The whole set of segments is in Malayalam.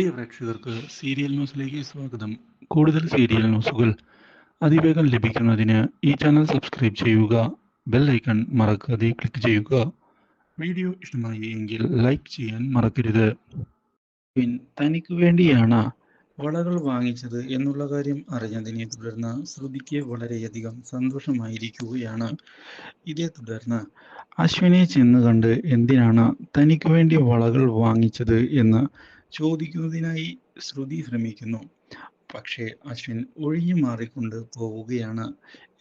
പ്രിയ പ്രേക്ഷകർക്ക് സീരിയൽ ന്യൂസിലേക്ക് സ്വാഗതം. കൂടുതൽ സീരിയൽ ന്യൂസുകൾ അതിവേഗം ലഭിക്കുന്നതിന് ഈ ചാനൽ സബ്സ്ക്രൈബ് ചെയ്യുക ബെൽ ഐക്കൺ മറക്കാതെ ക്ലിക്ക് ചെയ്യുക. വീഡിയോ ഇഷ്ടമായി എങ്കിൽ ലൈക്ക് ചെയ്യാൻ മറക്കരുത്. തനിക്ക് വേണ്ടിയാണ് വളകൾ വാങ്ങിച്ചത് എന്നുള്ള കാര്യം അറിഞ്ഞതിനെ തുടർന്ന് ശ്രുതിക്ക് വളരെയധികം സന്തോഷമായിരിക്കുകയാണ്. ഇതേ തുടർന്ന് അശ്വിനെ ചെന്ന് കണ്ട് എന്തിനാണ് തനിക്ക് വേണ്ടി വളകൾ വാങ്ങിച്ചത് എന്ന് ചോദിക്കുന്നതിനായി ശ്രുതി ശ്രമിക്കുന്നു. പക്ഷേ അശ്വിൻ ഒഴിഞ്ഞു മാറിക്കൊണ്ട് പോവുകയാണ്.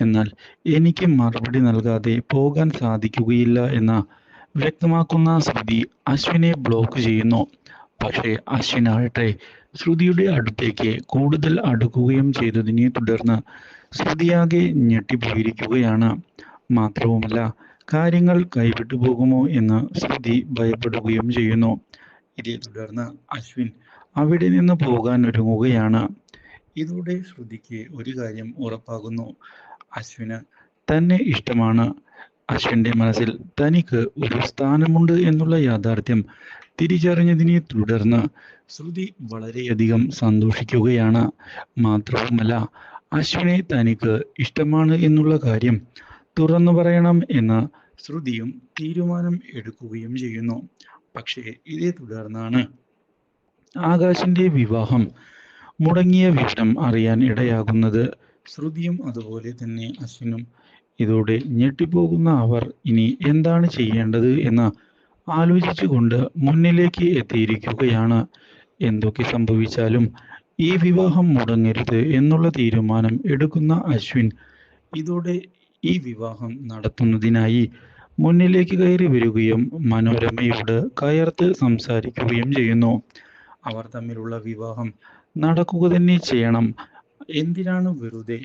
എന്നാൽ എനിക്ക് മറുപടി നൽകാതെ പോകാൻ സാധിക്കുകയില്ല എന്ന് വ്യക്തമാക്കുന്ന ശ്രുതി അശ്വിനെ ബ്ലോക്ക് ചെയ്യുന്നു. പക്ഷേ അശ്വിനാകട്ടെ ശ്രുതിയുടെ അടുത്തേക്ക് കൂടുതൽ അടുക്കുകയും ചെയ്തതിനെ തുടർന്ന് ശ്രുതിയാകെ ഞെട്ടിപ്പോയിരിക്കുകയാണ്. മാത്രവുമല്ല കാര്യങ്ങൾ കൈവിട്ടു പോകുമോ എന്ന് ശ്രുതി ഭയപ്പെടുകയും ചെയ്യുന്നു. ഇതേ തുടർന്ന് അശ്വിൻ അവിടെ നിന്ന് പോകാൻ ഒരുങ്ങുകയാണ്. ഇതോടെ ശ്രുതിക്ക് ഒരു കാര്യം ഉറപ്പാകുന്നു. അശ്വിന് തന്നെ ഇഷ്ടമാണ്. അശ്വിന്റെ മനസ്സിൽ തനിക്ക് ഒരു സ്ഥാനമുണ്ട് എന്നുള്ള യാഥാർത്ഥ്യം തിരിച്ചറിഞ്ഞതിനെ തുടർന്ന് ശ്രുതി വളരെയധികം സന്തോഷിക്കുകയാണ്. മാത്രവുമല്ല അശ്വിനെ തനിക്ക് ഇഷ്ടമാണ് എന്നുള്ള കാര്യം തുറന്നു പറയണം എന്ന് ശ്രുതിയും തീരുമാനം എടുക്കുകയും ചെയ്യുന്നു. പക്ഷേ ഇതേ തുടർന്നാണ് ആകാശിന്റെ വിവാഹം മുടങ്ങിയ വിഷം അറിയാൻ ഇടയാകുന്നത്. ശ്രുതിയും അതുപോലെ തന്നെ അശ്വിനും. ഇതോടെ ഞെട്ടിപ്പോകുന്ന അവർ ഇനി എന്താണ് ചെയ്യേണ്ടത് എന്ന് ആലോചിച്ചുകൊണ്ട് മുന്നിലേക്ക് എത്തിയിരിക്കുകയാണ്. എന്തൊക്കെ സംഭവിച്ചാലും ഈ വിവാഹം മുടങ്ങരുത് എന്നുള്ള തീരുമാനം എടുക്കുന്ന അശ്വിൻ ഇതോടെ ഈ വിവാഹം നടത്തുന്നതിനായി മുന്നിലേക്ക് കയറി വരികയും മനോരമയോട് കയർത്ത് സംസാരിക്കുകയും ചെയ്യുന്നു. അവർ തമ്മിലുള്ള വിവാഹം നടക്കുക തന്നെ ചെയ്യണം. എന്തിനാണ് വെറുതെ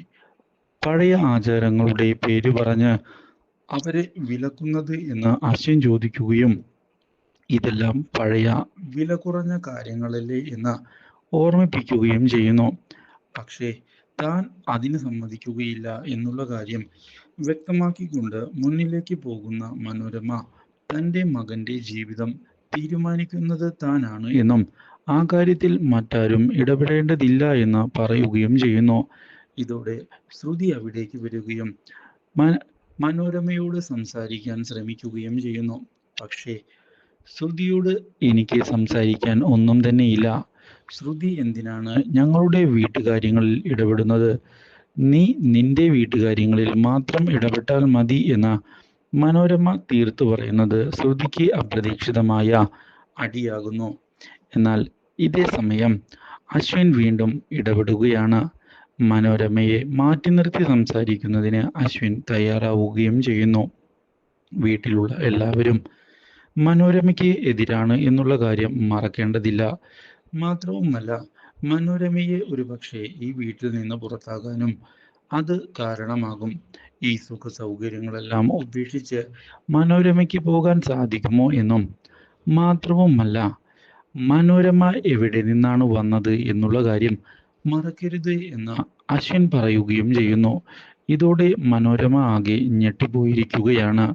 പഴയ ആചാരങ്ങളുടെ പേര് പറഞ്ഞ് അവരെ വിലക്കുന്നത് എന്ന് അശ്വിൻ ചോദിക്കുകയും ഇതെല്ലാം പഴയ വില കുറഞ്ഞ കാര്യങ്ങളല്ലേ എന്ന് ഓർമ്മിപ്പിക്കുകയും ചെയ്യുന്നു. പക്ഷേ താൻ അതിന് സമ്മതിക്കുകയില്ല എന്നുള്ള കാര്യം വ്യക്തമാക്കിക്കൊണ്ട് മുന്നിലേക്ക് പോകുന്ന മനോരമ തന്റെ മകന്റെ ജീവിതം തീരുമാനിക്കുന്നത് താനാണ് എന്നും ആ കാര്യത്തിൽ മറ്റാരും ഇടപെടേണ്ടതില്ല എന്ന് പറയുകയും ചെയ്യുന്നു. ഇതോടെ ശ്രുതി അവിടേക്ക് വരികയും മനോരമയോട് സംസാരിക്കാൻ ശ്രമിക്കുകയും ചെയ്യുന്നു. പക്ഷേ ശ്രുതിയോട് എനിക്ക് സംസാരിക്കാൻ ഒന്നും തന്നെയില്ല. ശ്രുതി എന്തിനാണ് ഞങ്ങളുടെ വീട്ടുകാര്യങ്ങളിൽ ഇടപെടുന്നത്? നീ നിന്റെ വീട്ടുകാര്യങ്ങളിൽ മാത്രം ഇടപെട്ടാൽ മതി എന്ന മനോരമ തീർത്തു പറയുന്നത് ശ്രുതിക്ക് അപ്രതീക്ഷിതമായ അടിയാകുന്നു. എന്നാൽ ഇതേ സമയം അശ്വിൻ വീണ്ടും ഇടപെടുകയാണ്. മനോരമയെ മാറ്റി നിർത്തി സംസാരിക്കുന്നതിന് അശ്വിൻ തയ്യാറാവുകയും ചെയ്യുന്നു. വീട്ടിലുള്ള എല്ലാവരും മനോരമയ്ക്ക് എതിരാണ് എന്നുള്ള കാര്യം മറക്കേണ്ടതില്ല. മാത്രവുമല്ല മനോരമയെ ഒരുപക്ഷെ ഈ വീട്ടിൽ നിന്ന് പുറത്താകാനും അത് കാരണമാകും. ഈ സുഖ സൗകര്യങ്ങളെല്ലാം ഉപേക്ഷിച്ച് മനോരമയ്ക്ക് പോകാൻ സാധിക്കുമോ എന്നും മാത്രവുമല്ല മനോരമ എവിടെ നിന്നാണ് വന്നത് എന്നുള്ള കാര്യം മറക്കരുത് എന്ന് അശ്വിൻ പറയുകയും ചെയ്യുന്നു. ഇതോടെ മനോരമ ആകെ ഞെട്ടിപ്പോയിരിക്കുകയാണ്.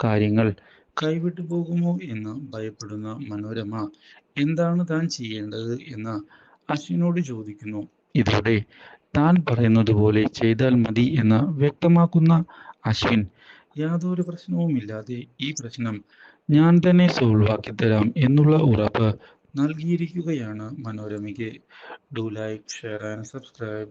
കാര്യങ്ങൾ കൈവിട്ടു പോകുമോ എന്ന് ഭയപ്പെടുന്ന മനോരമ എന്താണ് താൻ ചെയ്യേണ്ടത് എന്ന് അശ്വിനോട് ചോദിക്കുന്നു. ഇതോടെ താൻ പറയുന്നത് പോലെ ചെയ്താൽ മതി എന്ന് വ്യക്തമാക്കുന്ന അശ്വിൻ യാതൊരു പ്രശ്നവുമില്ലാതെ ഈ പ്രശ്നം ഞാൻ തന്നെ സോൾവ് ആക്കി തരാം എന്നുള്ള ഉറപ്പ് നൽകിയിരിക്കുകയാണ് മനോരമയ്ക്ക്. Do like share and subscribe.